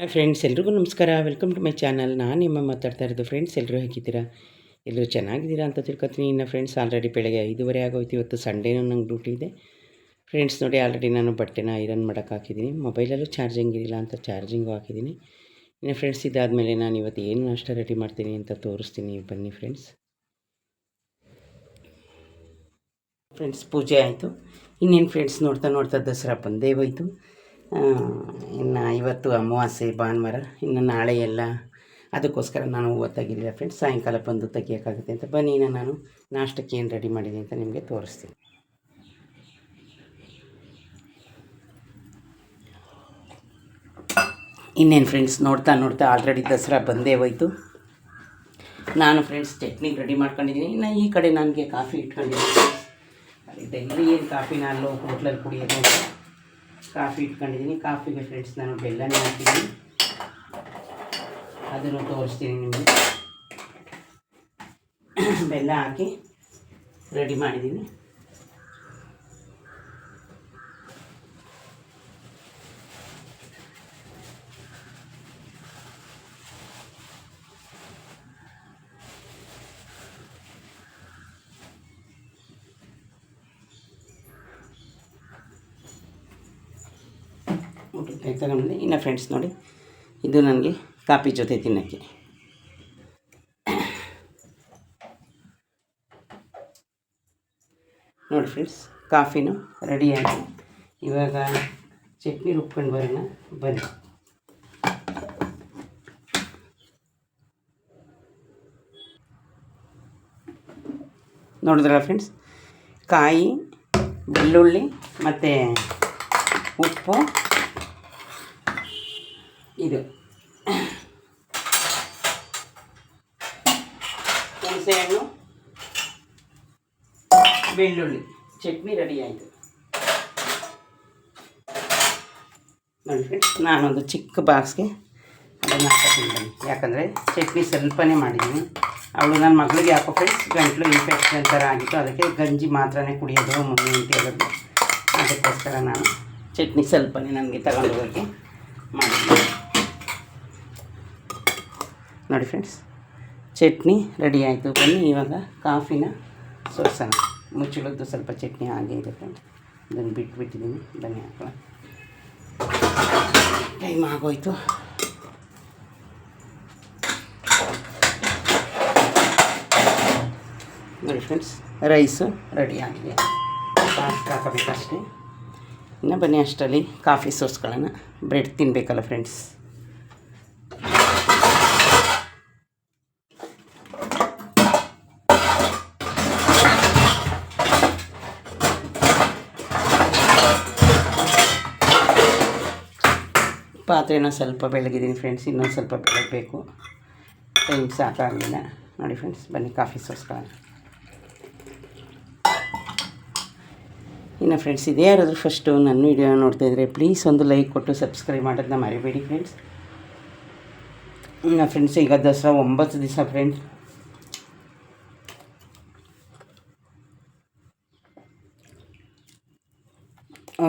Hi friends ಎಲ್ರಿಗೂ ನಮಸ್ಕಾರ. Welcome to my channel ನಾನು ನಿಮ್ಮ ಮಾತಾಡ್ತಾ ಇರೋದು ಫ್ರೆಂಡ್ಸ್ ಎಲ್ಲರೂ ಹೇಗಿದ್ದೀರಾ? ಎಲ್ಲರೂ ಚೆನ್ನಾಗಿದ್ದೀರಾ ಅಂತ ತಿಳ್ಕೊತೀನಿ. ಇನ್ನು ಫ್ರೆಂಡ್ಸ್ ಆಲ್ರೆಡಿ ಬೆಳಗ್ಗೆ ಐದುವರೆ ಆಗೋಯ್ತು. ಇವತ್ತು ಸಂಡೇನೂ ನಂಗೆ ಡ್ಯೂಟಿ ಇದೆ. ಫ್ರೆಂಡ್ಸ್ ನೋಡಿ ಆಲ್ರೆಡಿ ನಾನು ಬಟ್ಟೆನ ಐರನ್ ಮಾಡೋಕ್ಕೆ ಹಾಕಿದ್ದೀನಿ. ಮೊಬೈಲಲ್ಲೂ ಚಾರ್ಜಿಂಗ್ ಇರಲಿಲ್ಲ ಅಂತ ಚಾರ್ಜಿಂಗು ಹಾಕಿದ್ದೀನಿ. ಇನ್ನು ಫ್ರೆಂಡ್ಸ್ ಇದಾದಮೇಲೆ ನಾನು ಇವತ್ತು ಏನು ನಾಷ್ಟ ರೆಡಿ ಮಾಡ್ತೀನಿ ಅಂತ ತೋರಿಸ್ತೀನಿ. ಬನ್ನಿ ಫ್ರೆಂಡ್ಸ್ ಫ್ರೆಂಡ್ಸ್ ಪೂಜೆ ಆಯಿತು. ಇನ್ನೇನು ಫ್ರೆಂಡ್ಸ್ ನೋಡ್ತಾ ನೋಡ್ತಾ ದಸರಾ ಬಂದೇ ಹೋಯ್ತು. ಇನ್ನು ಇವತ್ತು ಅಮಾವಾಸ್ಯೆ, ಭಾನುವಾರ, ಇನ್ನು ನಾಳೆ ಎಲ್ಲ. ಅದಕ್ಕೋಸ್ಕರ ನಾನು ಹೂವು ಫ್ರೆಂಡ್ಸ್ ಸಾಯಂಕಾಲ ಬಂದು ತೆಗಿಯೋಕ್ಕಾಗುತ್ತೆ ಅಂತ. ಬನ್ನಿ ನಾನು ನಾಷ್ಟಕ್ಕೆ ಏನು ರೆಡಿ ಮಾಡಿದೆ ಅಂತ ನಿಮಗೆ ತೋರಿಸ್ತೀನಿ. ಇನ್ನೇನು ಫ್ರೆಂಡ್ಸ್ ನೋಡ್ತಾ ನೋಡ್ತಾ ಆಲ್ರೆಡಿ ದಸರಾ ಬಂದೇ ಹೋಯ್ತು. ನಾನು ಫ್ರೆಂಡ್ಸ್ ಚಟ್ನಿ ರೆಡಿ ಮಾಡ್ಕೊಂಡಿದ್ದೀನಿ. ಇನ್ನು ಈ ಕಡೆ ನನಗೆ ಕಾಫಿ ಇಟ್ಕೊಂಡಿದ್ದೀನಿ. ಡೈಲಿ ಏನು ಕಾಫಿನ ಅಲ್ಲೋ ಹೋಟ್ಲಲ್ಲಿ ಕುಡಿಯೋದು ಕಾಫಿ ಇಟ್ಕೊಂಡಿದ್ದೀನಿ. ಕಾಫಿಗೆ ಫ್ರೆಂಡ್ಸ್ ನಾನು ಬೆಲ್ಲನೇ ಹಾಕಿದ್ದೀನಿ ಅದನ್ನು ತೋರಿಸ್ತೀನಿ ನಿಮಗೆ. ಬೆಲ್ಲ ಹಾಕಿ ರೆಡಿ ಮಾಡಿದ್ದೀನಿ. ತಗೊಂಡಿದ್ದೆ ಇನ್ನು ಫ್ರೆಂಡ್ಸ್ ನೋಡಿ, ಇದು ನನಗೆ ಕಾಫಿ ಜೊತೆ ತಿನ್ನೋಕ್ಕೆ. ನೋಡಿ ಫ್ರೆಂಡ್ಸ್ ಕಾಫಿನೂ ರೆಡಿಯಾಗಿ ಇವಾಗ ಚಟ್ನಿ ರುಬ್ಕೊಂಡು ಬರೋಣ, ಬನ್ನಿ. ನೋಡಿದ್ರಲ್ಲ ಫ್ರೆಂಡ್ಸ್ ಕಾಯಿ, ಬೆಳ್ಳುಳ್ಳಿ ಮತ್ತು ಉಪ್ಪು. ಇದು. ಹುಣಸೆಹಣ್ಣು, ಬೆಳ್ಳುಳ್ಳಿ, ಚಟ್ನಿ ರೆಡಿ ಆಯಿತು. ನೋಡಿ ಫ್ರೆಂಡ್ಸ್ ನಾನೊಂದು ಚಿಕ್ಕ ಬಾಕ್ಸ್ಗೆ ಅದನ್ನು ಹಾಕಿದ್ದೀನಿ ಯಾಕಂದರೆ ಚಟ್ನಿ ಸ್ವಲ್ಪನೇ ಮಾಡಿದ್ದೀನಿ. ಅವಳು ನನ್ನ ಮಗಳಿಗೆ ಯಾಕೋ ಫ್ರೆಂಡ್ಸ್ ಗಂಟಲು ಇನ್ಫೆಕ್ಷನ್ ಥರ ಆಗಿತ್ತು. ಅದಕ್ಕೆ ಗಂಜಿ ಮಾತ್ರನೇ ಕುಡಿಯೋದು, ಮಮ್ಮಿ ಅಂತ ಹೇಳೋದು ಅದಕ್ಕೋಸ್ಕರ ನಾನು ಚಟ್ನಿ ಸ್ವಲ್ಪನೇ ನನಗೆ ತಗೊಂಡು ಹೋಗೋಕ್ಕೆ ಮಾಡಿದ್ದೀನಿ. ನೋಡಿ ಫ್ರೆಂಡ್ಸ್ ಚಟ್ನಿ ರೆಡಿ ಆಯಿತು. ಬನ್ನಿ, ಇವಾಗ ಕಾಫಿನ ಸೋಸೋಣ. ಮುಚ್ಚಳದ್ದು ಸ್ವಲ್ಪ ಚಟ್ನಿ ಹಾಗೆ ಇದೆ ಫ್ರೆಂಡ್ಸ್ ಅದನ್ನು ಬಿಟ್ಬಿಟ್ಟಿದ್ದೀನಿ. ಬನ್ನಿ ಹಾಕೋಣ ಟೈಮ್ ಆಗೋಯ್ತು. ನೋಡಿ ಫ್ರೆಂಡ್ಸ್ ರೈಸು ರೆಡಿ ಆಗಿದೆ. ಕಾಫಿ ಹಾಕಬೇಕಷ್ಟೇ. ಇನ್ನು ಬನ್ನಿ ಅಷ್ಟರಲ್ಲಿ ಕಾಫಿ ಸೋಸ್ಕೊಳ್ಳೋಣ. ಬ್ರೆಡ್ ತಿನ್ನಬೇಕಲ್ಲ ಫ್ರೆಂಡ್ಸ್ ಪಾತ್ರೆನ ಸ್ವಲ್ಪ ಬೆಳಗಿದ್ದೀನಿ ಫ್ರೆಂಡ್ಸ್ ಇನ್ನೊಂದು ಸ್ವಲ್ಪ ಬೆಳಗಬೇಕು. ಟೈಮ್ ಸಾಕಾಗಲಿಲ್ಲ ನೋಡಿ ಫ್ರೆಂಡ್ಸ್ ಬನ್ನಿ ಕಾಫಿ ಸೋಸ್ಕೊಳ್ಳೋಣ. ಇನ್ನು ಫ್ರೆಂಡ್ಸ್ ಇದೇ ಯಾರಾದರೂ ಫಸ್ಟು ನನ್ನ ವಿಡಿಯೋ ನೋಡ್ತಾ ಇದ್ದರೆ ಪ್ಲೀಸ್ ಒಂದು ಲೈಕ್ ಕೊಟ್ಟು ಸಬ್ಸ್ಕ್ರೈಬ್ ಮಾಡೋದನ್ನ ಮರಿಬೇಡಿ ಫ್ರೆಂಡ್ಸ್ ಇನ್ನು ಫ್ರೆಂಡ್ಸ್ ಈಗ ದಸರಾ ಒಂಬತ್ತು ದಿವಸ ಫ್ರೆಂಡ್ಸ್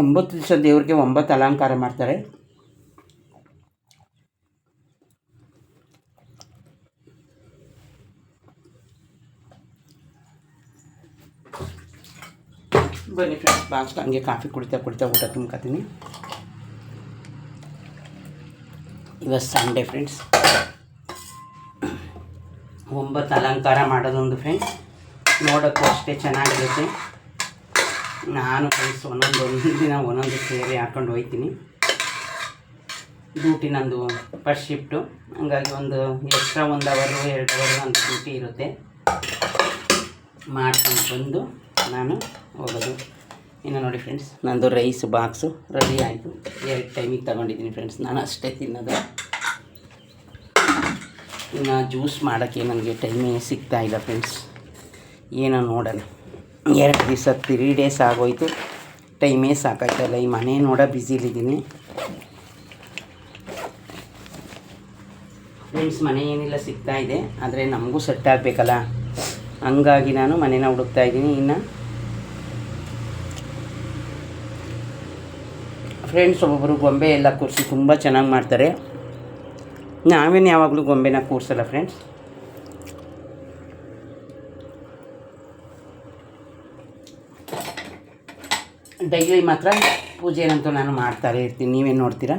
ಒಂಬತ್ತು ದಿವಸ ದೇವ್ರಿಗೆ ಒಂಬತ್ತು ಅಲಂಕಾರ ಮಾಡ್ತಾರೆ. ಬನ್ನಿ ಫ್ರೆಂಡ್ಸ್ ಬಾಕ್ಸ್ ಹಂಗೆ ಕಾಫಿ ಕುಡಿತಾ ಕುಡಿತಾ ಊಟ ತುಂಬ್ಕೊತೀನಿ. ಇವತ್ತು ಸಂಡೇ ಫ್ರೆಂಡ್ಸ್ ಒಂಬತ್ತು ಅಲಂಕಾರ ಮಾಡೋದೊಂದು ಫ್ರೆಂಡ್ಸ್ ನೋಡೋಕ್ಕೂ ಅಷ್ಟೇ ಚೆನ್ನಾಗಿರುತ್ತೆ. ನಾನು ಫ್ರೆಂಡ್ಸ್ ಒಂದೊಂದು ಒಂದು ದಿನ ಒಂದೊಂದು ಸೇರಿ ಹಾಕೊಂಡು ಹೋಗ್ತೀನಿ ಡ್ಯೂಟಿ ನಂದು ಫಸ್ಟ್ ಶಿಫ್ಟು ಹಂಗಾಗಿ ಒಂದು ಎಕ್ಸ್ಟ್ರಾ ಒಂದು ಅವರು ಎರಡು ಅವರು ಅಂತ ಡ್ಯೂಟಿ ಇರುತ್ತೆ. ಮಾಡ್ಕೊಂಡು ಬಂದು ನಾನು ಹೋಗೋದು. ಇನ್ನು ನೋಡಿ ಫ್ರೆಂಡ್ಸ್ ನಂದು ರೈಸ್ ಬಾಕ್ಸು ರೆಡಿ ಆಯಿತು. ಎರಡು ಟೈಮಿಗೆ ತೊಗೊಂಡಿದ್ದೀನಿ ಫ್ರೆಂಡ್ಸ್ ನಾನು ಅಷ್ಟೇ ತಿನ್ನೋದು. ಇನ್ನು ಜ್ಯೂಸ್ ಮಾಡೋಕ್ಕೆ ನನಗೆ ಟೈಮೇ ಸಿಗ್ತಾ ಇಲ್ಲ ಫ್ರೆಂಡ್ಸ್ ಏನೋ ನೋಡೋಣ. ಎರಡು ದಿವಸ ತ್ರೀ ಡೇಸ್ ಆಗೋಯ್ತು. ಟೈಮೇ ಸಾಕಾಯ್ತಲ್ಲ ಈ ಮನೆ ನೋಡ ಬ್ಯುಸಿಲಿದ್ದೀನಿ ಫ್ರೆಂಡ್ಸ್ ಮನೆ ಏನಿಲ್ಲ ಸಿಗ್ತಾ ಇದೆ, ಆದರೆ ನಮಗೂ ಸೆಟ್ ಆಗಬೇಕಲ್ಲ. ಹಂಗಾಗಿ ನಾನು ಮನೇನ ಹುಡುಕ್ತಾ ಇದ್ದೀನಿ. ಇನ್ನು ಫ್ರೆಂಡ್ಸ್ ಒಬ್ಬೊಬ್ಬರು ಗೊಂಬೆ ಎಲ್ಲ ಕೂರಿಸಿ ತುಂಬ ಚೆನ್ನಾಗಿ ಮಾಡ್ತಾರೆ. ನಾವೇನು ಯಾವಾಗಲೂ ಗೊಂಬೆನ ಕೂರಿಸಲ್ಲ ಫ್ರೆಂಡ್ಸ್ ಡೈಲಿ ಮಾತ್ರ ಪೂಜೆ ಏನಂತೂ ನಾನು ಮಾಡ್ತಾರೆ ಇರ್ತೀನಿ. ನೀವೇನು ನೋಡ್ತೀರಾ?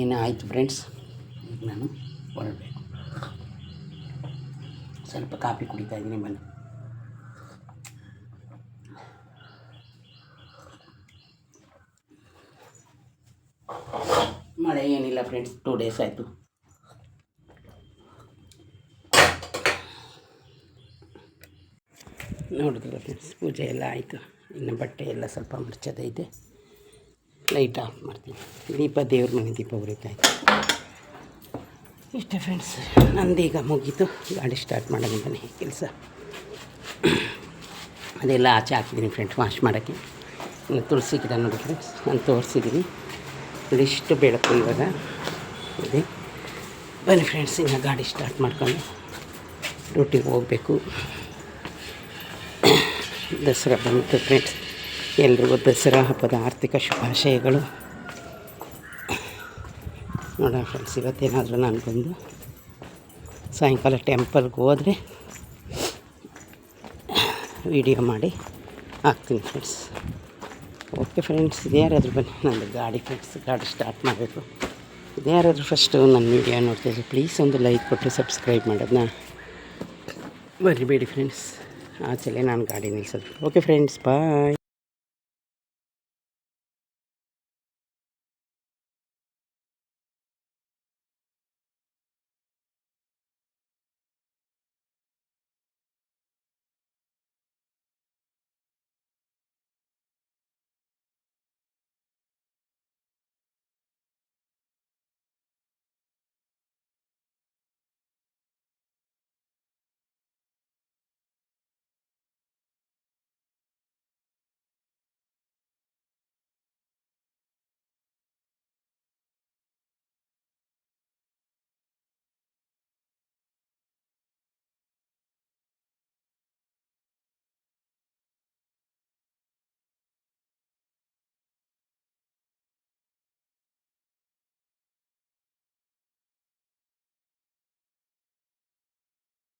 ಏನು ಆಯಿತು ಫ್ರೆಂಡ್ಸ್ ಈಗ ನಾನು ಹೊರಡಬೇಕು. ಸ್ವಲ್ಪ ಕಾಫಿ ಕುಡಿತಾ ಇದ್ದೀನಿ, ಬನ್ನಿ. ಮಳೆ ಏನಿಲ್ಲ ಫ್ರೆಂಡ್ಸ್ ಟೂ ಡೇಸ್ ಆಯಿತು. ನೋಡಿದ್ರಲ್ಲ ಫ್ರೆಂಡ್ಸ್ ಪೂಜೆ ಎಲ್ಲ ಆಯಿತು. ಇನ್ನು ಬಟ್ಟೆ ಎಲ್ಲ ಸ್ವಲ್ಪ ಮರ್ಚೋದೈತೆ. ಲೈಟ್ ಆಫ್ ಮಾಡ್ತೀನಿ. ದೀಪ ದೇವ್ರ ಮನೆ ದೀಪ ಉರಿತಾಯ್ತು ಇಷ್ಟೇ ಫ್ರೆಂಡ್ಸ್ ನಂದೀಗ ಮುಗೀತು. ಗಾಡಿ ಸ್ಟಾರ್ಟ್ ಮಾಡೋದಂತಾನೆ ಕೆಲಸ. ಅದೆಲ್ಲ ಆಚೆ ಹಾಕಿದ್ದೀನಿ ಫ್ರೆಂಡ್ಸ್ ವಾಶ್ ಮಾಡೋಕ್ಕೆ. ಇನ್ನು ತುಳಸಿ ಗಿಡ ನೋಡಿ ಫ್ರೆಂಡ್ಸ್ ನಾನು ತೋರಿಸಿದ್ದೀನಿ. ಇದಿಷ್ಟು ಬೆಳಕು ಇವಾಗ. ಇದೆ ಬನ್ನಿ ಫ್ರೆಂಡ್ಸ್ ಇನ್ನು ಗಾಡಿ ಸ್ಟಾರ್ಟ್ ಮಾಡ್ಕೊಂಡು ಡ್ಯೂಟಿಗೆ ಹೋಗಬೇಕು. ದಸರಾ ಬಂತು ಫ್ರೆಂಡ್ಸ್ ಎಲ್ರಿಗೂ ದಸರಾ ಹಬ್ಬದ ಆರ್ಥಿಕ ಶುಭಾಶಯಗಳು. ನೋಡೋಣ ಫ್ರೆಂಡ್ಸ್ ಇವತ್ತೇನಾದರೂ ನಾನು ಬಂದು ಸಾಯಂಕಾಲ ಟೆಂಪಲ್ಗೆ ಹೋದರೆ ವಿಡಿಯೋ ಮಾಡಿ ಹಾಕ್ತೀನಿ ಫ್ರೆಂಡ್ಸ್ ಓಕೆ ಫ್ರೆಂಡ್ಸ್ ಇದ್ಯಾರಾದರೂ ಬನ್ನಿ, ನಂದು ಗಾಡಿ ಫ್ರೆಂಡ್ಸ್ ಗಾಡಿ ಸ್ಟಾರ್ಟ್ ಮಾಡಬೇಕು. ಇದ್ಯಾರಾದರೂ ಫಸ್ಟು ನನ್ನ ವಿಡಿಯೋ ನೋಡ್ತೀನಿ ಪ್ಲೀಸ್ ಒಂದು ಲೈಕ್ ಕೊಟ್ಟು ಸಬ್ಸ್ಕ್ರೈಬ್ ಮಾಡೋದನ್ನ ಬರಿಬೇಡಿ ಫ್ರೆಂಡ್ಸ್ ಆಚೆಲೆ ನಾನು ಗಾಡಿ ನಿಲ್ಲಿಸೋದು ಓಕೆ ಫ್ರೆಂಡ್ಸ್ ಬಾಯ್